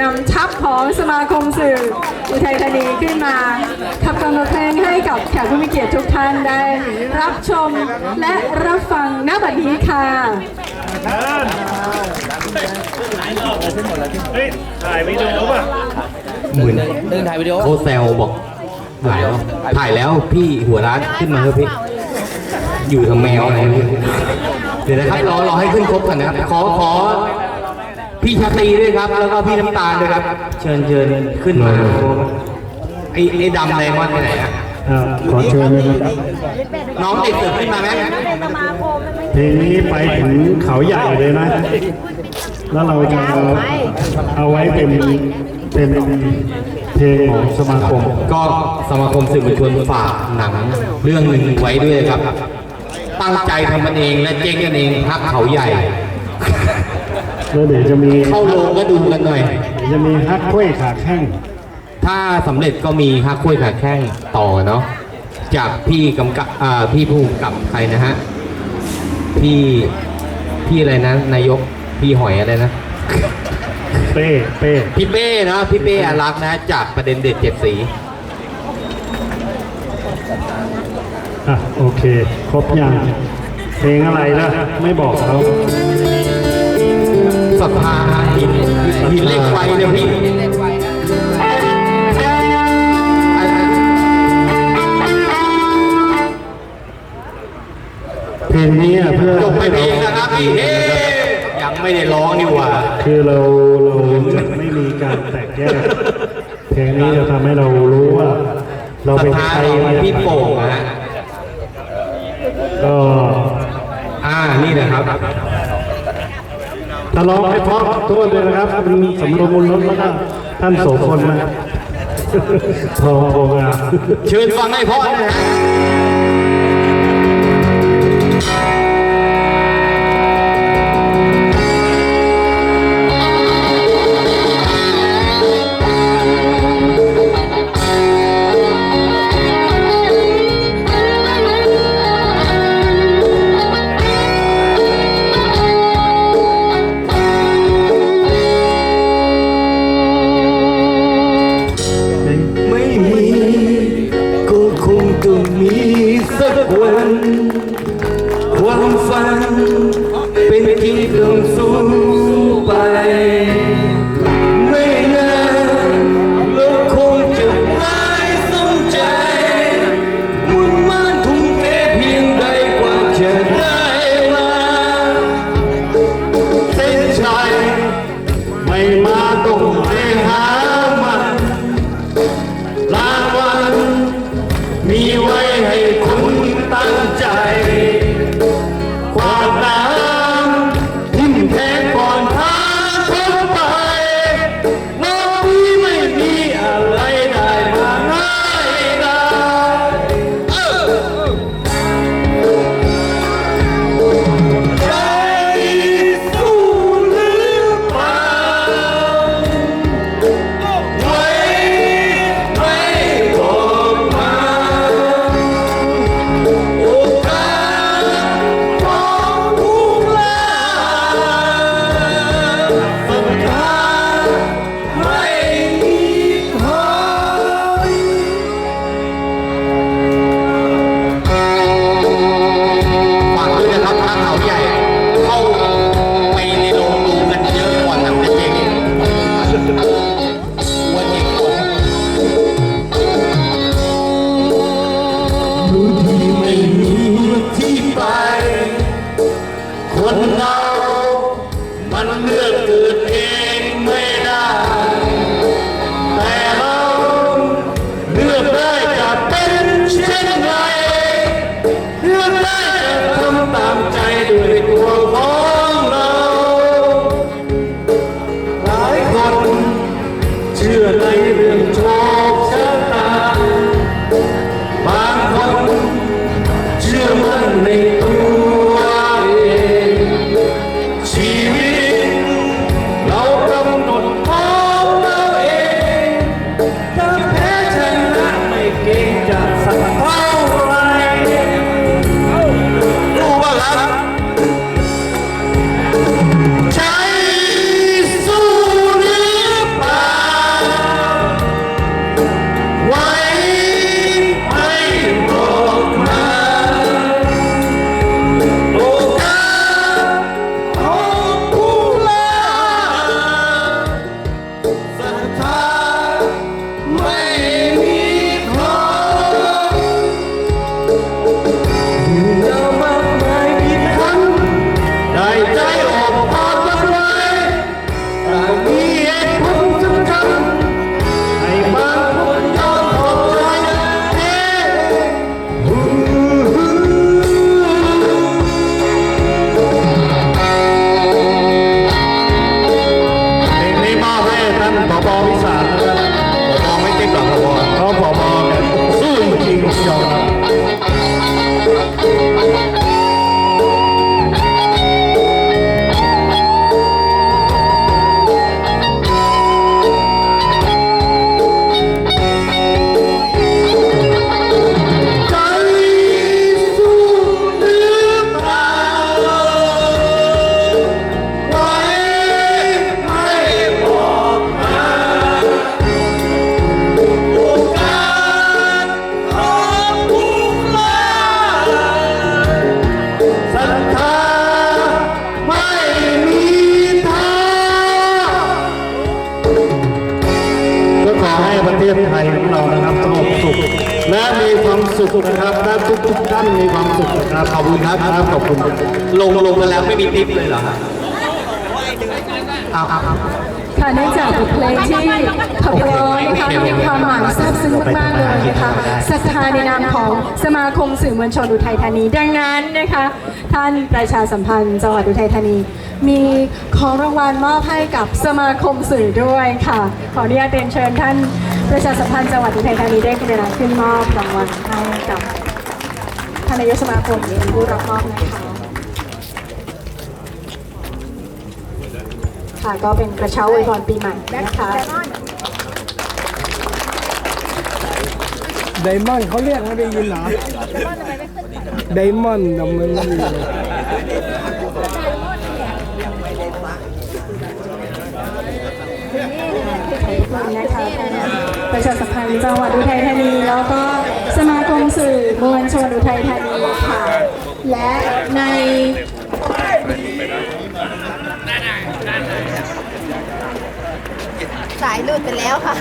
นำทัพของสมาคมสื่ออุทัยธานีขึ้นมาขับกำลังเพลงให้กับแขกผู้มีเกียรติทุกท่านได้ รับชมและรับฟังณบัดนี้ค่ะเฮ้ยถ่ายวิดีโอป่ะเหมือนเดินถ่ายวิดีโอโคแซวบอกถ่ายแล้วถ่ายแล้วพี่หัวร้านขึ้นมาเถอะพี่ อยู่ทำแมวอะไรเนี่ยเดี๋ยวนะครับรอรอให้ขึ้นครบก่อนนะครับขอขอ พี่ชาตรีด้วยครับ แล้วก็พี่น้ำตาลด้วยครับ เชิญเชิญขึ้นมาไอ้ไอ้ดำไดมอนด์ไปไหนอะอ่าขอเชิญเลยนะครับ น้องเด็กเสิร์ฟขึ้นมาไหมเพลงนี้ไปถึงเขาใหญ่เลยนะ แล้วเราจะเอาไว้เป็นเป็นเพลงของสมาคม ก็สมาคมสื่อมวลชนฝากหนังเรื่องหนึ่งไว้ด้วยครับ ตั้งใจทำมันเองและเจ๊งกันเองพักเขาใหญ่ แล้วเดี๋ยวจะมีเข้าโรงก็ดูกันหน่อย เดี๋ยวจะมีฮักกล้วยขาแข้งถ้าสำเร็จก็มีฮักคุยขาแข้งต่อเนาะจากพี่กำกับอ่าพี่ผู้กำกับใครนะฮะพี่พี่อะไรนะนายกพี่หอยอะไรนะ เป้เป้พี่เป้นะพี่เป้อารักษ์นะ จากประเด็นเด็ดเจ็ดสี อะโอเค ครบยังเพลงอะไรล่ะ ไม่บอกเขา ศรัทธาหินหินเหล็กไฟเนี่ยพี่เพลงนี้อะเพื่อจบไปเพลงนะครับพี่เฮ้ยังไม่ได้ร้องนี่หว่า คือเราเราจะไม่มีการแตกแยกเพลงนี้จะทำให้เรารู้ว่า เราศรัทเป็นธาใครของมาจากพี่ไหนโป่งนะฮะก็อ่านี่นะครับ ตลองให้พร้อมทษเลยนะครับมีสำรวมมูลรถแล้วก็ท่านโสพลนะพอพงามเชิญฟังให้พร้อมนะฮะ ต้องสู้ไป ไม่นานโลกคงจะไม่สนใจ มุ่งมั่นทุ่มเทเพียงใดกว่าจะได้มาเส้นชัยไม่มา คน สุขนะครับและทุกทุกๆท่านมีความสุขนะครับขอบคุณครับครับขอบคุณลงลงมาแล้วไม่มีติ๊บเลยเหรอฮะเอาเอาเอาค่ะเนื่องจากบทเพลงที่ขับร้อยนะคะมีความหมายซาบซึ้งมากๆเลยนะคะศรัทธาในนามของสมาคมสื่อมวลชนอุทัยธานี ดังนั้นนะคะ ท่านประชาสัมพันธ์จังหวัดอุทัยธานี มีของรางวัลมอบให้กับสมาคมสื่อด้วยค่ะ ขออนุญาตเรียนเชิญท่าน ประชาสัมพันธ์จังหวัดอุทัยธานีได้กรุณาขึ้นมอบรางวัลให้กับท่านนายกสมาคมเป็นผู้รับมอบนะคะค่ะก็เป็นกระเช้าอวยพรปีใหม่นะคะไดมอนด์เขาเรียกไม่ได้ยินเหรอไดมอนด์แต่มันไม่มีเลยนะคะ ประชาสัมพันธ์จังหวัดอุทัยธานี แล้วก็สมาคมสื่อมวลชนอุทัยธานีค่ะ และในสายหลุดไปแล้วค่ะ